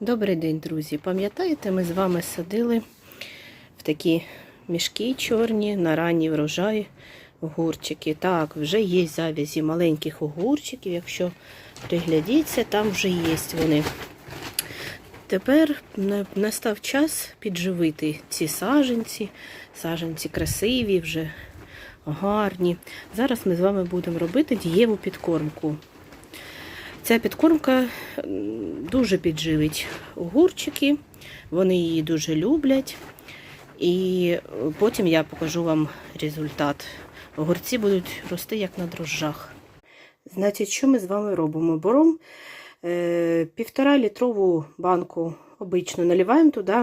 Добрий день, друзі! Пам'ятаєте, ми з вами садили в такі мішки чорні на ранній врожай огурчики. Так, вже є завязі маленьких огурчиків. Якщо приглядіться, там вже є вони. Тепер настав час підживити ці саженці. Саженці красиві, вже гарні. Зараз ми з вами будемо робити дієву підкормку. Ця підкормка дуже підживить огурчики, вони її дуже люблять. І потім я покажу вам результат. Огурці будуть рости як на дрожжах. Значить, що ми з вами робимо? Беремо е, півтора літрову банку обичну, наливаємо туди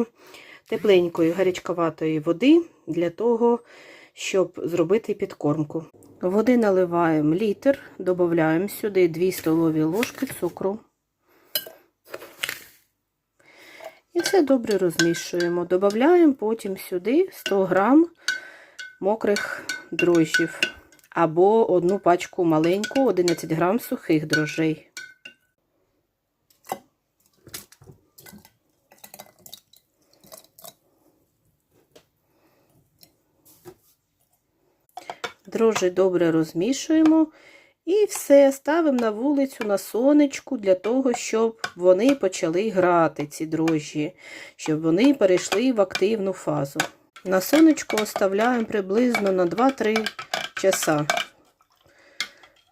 тепленької гарячковатої води для того, щоб зробити підкормку. Води наливаємо літр, додаємо сюди 2 столові ложки цукру. І все добре розмішуємо. Додаємо потім сюди 100 грам мокрих дрожжів або одну пачку маленьку, 11 грам сухих дрожжей. Дрожжі добре розмішуємо і все ставимо на вулицю на сонечку для того, щоб вони почали грати, ці дрожжі, щоб вони перейшли в активну фазу. На сонечку оставляємо приблизно на 2-3 часа.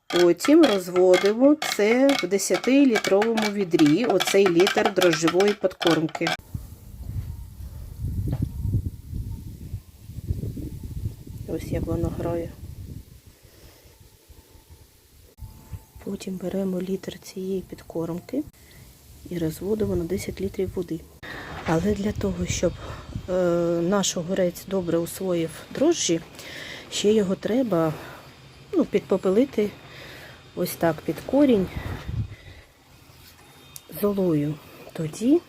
Потім розводимо це в 10-літровому відрі, оцей літр дрожжевої підкормки. Ось як воно грає. Потім беремо літр цієї підкормки і розводимо на 10 літрів води. Але для того, щоб е, наш огурець добре усвоїв дрожжі, ще його треба ну, підпопелити ось так під корінь золою. Тоді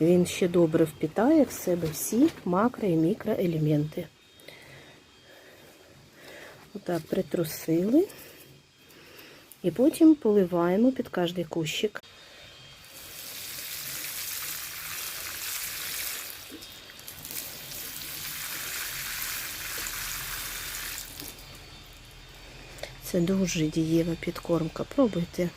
він ще добре впітає в себе всі макро і мікроелементи. Отак притрусили. І потім поливаємо під кожний кущик. Це дуже дієва підкормка. Пробуйте.